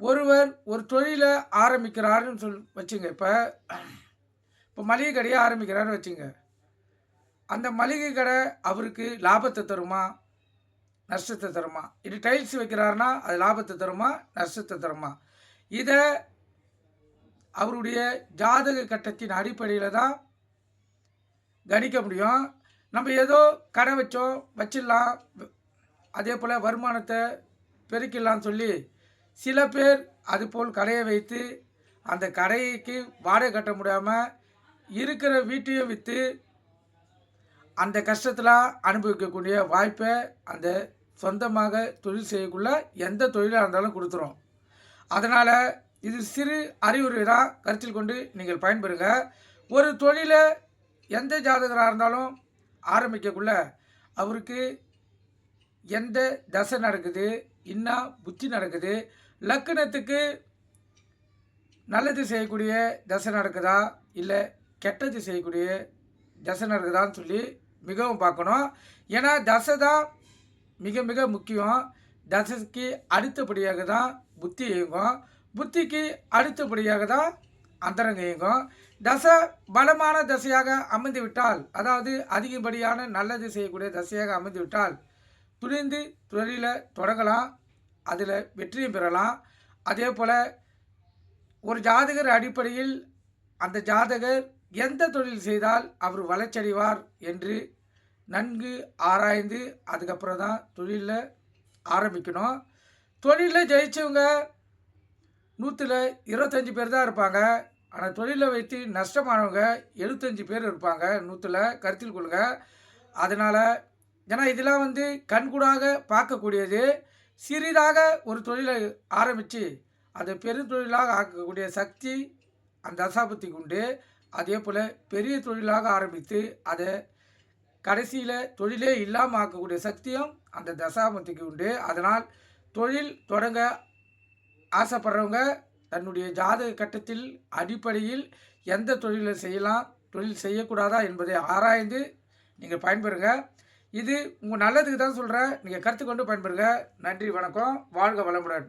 ஒருவர் ஒரு தொழிலை ஆரம்பிக்கிறாருன்னு சொல் வச்சுங்க. இப்போ இப்போ மளிகை கடையை ஆரம்பிக்கிறாருன்னு வச்சுங்க. அந்த மளிகை கடை அவருக்கு லாபத்தை தருமா? நஷ்டத்தை தருமா? இது டைல்ஸ் வைக்கிறாருன்னா அது லாபத்தை தருமா? நஷ்டத்தை தருமா? இதை அவருடைய ஜாதக கட்டத்தின் அடிப்படையில் தான் கணிக்க முடியும். நம்ம ஏதோ கடை வச்சோம் வச்சிடலாம். அதே போல் வருமானத்தை பெருக்கிடலாம்னு சொல்லி சில பேர் அதுபோல் கடையை வைத்து அந்த கடைக்கு வாடகை கட்ட முடியாமல் இருக்கிற வீட்டையும் விற்று அந்த கஷ்டத்தில் அனுபவிக்கக்கூடிய வாய்ப்பை அந்த சொந்தமாக தொழில் செய்யக்குள்ள எந்த தொழிலாக இருந்தாலும் கொடுத்துரும். அதனால் இது சிறு அறிவுரை தான் கருத்தில் கொண்டு நீங்கள் பயன்பெறுங்க. ஒரு தொழிலை எந்த ஜாதகராக இருந்தாலும் ஆரம்பிக்கக்குள்ள அவருக்கு எந்த தசை நடக்குது இன்னா புத்தி நடக்குது. லக்கணத்துக்கு நல்லது செய்யக்கூடிய தசை நடக்குதா? இல்லை கெட்டது செய்யக்கூடிய தசை நடக்குதான்னு சொல்லி மிகவும் பார்க்கணும். ஏன்னா தசை தான் மிக மிக முக்கியம். தசைக்கு அடுத்தபடியாக தான் புத்தி இயங்கும். புத்திக்கு அடுத்தபடியாக தான் அந்தரங்க இயங்கும். தசை பலமான தசையாக அமைந்து விட்டால் அதாவது அதிகப்படியான நல்லது செய்யக்கூடிய தசையாக அமைந்து விட்டால் துணிந்து தொழிலை தொடங்கலாம். அதில் வெற்றியும் பெறலாம். அதே போல் ஒரு ஜாதகர் அடிப்படையில் அந்த ஜாதகர் எந்த தொழில் செய்தால் அவர் வளர்ச்சடைவார் என்று நன்கு ஆராய்ந்து அதுக்கப்புறம் தான் தொழிலில் ஆரம்பிக்கணும். தொழிலில் ஜெயிச்சவங்க நூற்றில் இருபத்தஞ்சி பேர் தான் இருப்பாங்க. ஆனால் தொழிலை வைத்து நஷ்டமானவங்க எழுபத்தஞ்சி பேர் இருப்பாங்க நூற்றில் கருத்தில் கொள்ளுங்க. அதனால் ஏன்னா இதெல்லாம் வந்து கண்கூடாக பார்க்கக்கூடியது. சிறிதாக ஒரு தொழிலை ஆரம்பித்து அதை பெருந்தொழிலாக ஆக்கக்கூடிய சக்தி அந்த தசாபத்திக்கு உண்டு. அதே போல் பெரிய தொழிலாக ஆரம்பித்து அதை கடைசியில் தொழிலே இல்லாமல் ஆக்கக்கூடிய சக்தியும் அந்த தசாபத்திக்கு உண்டு. அதனால் தொழில் தொடங்க ஆசைப்படுறவங்க தன்னுடைய ஜாதக கட்டத்தில் அடிப்படையில் எந்த தொழிலை செய்யலாம் தொழில் செய்யக்கூடாதா என்பதை ஆராய்ந்து நீங்கள் பயன்பெறுங்க. இது உங்கள் நல்லதுக்கு தான் சொல்கிறேன் நீங்கள் கருத்து கொண்டு பயன்பெறுங்க. நன்றி வணக்கம். வாழ்க வளமுடன்.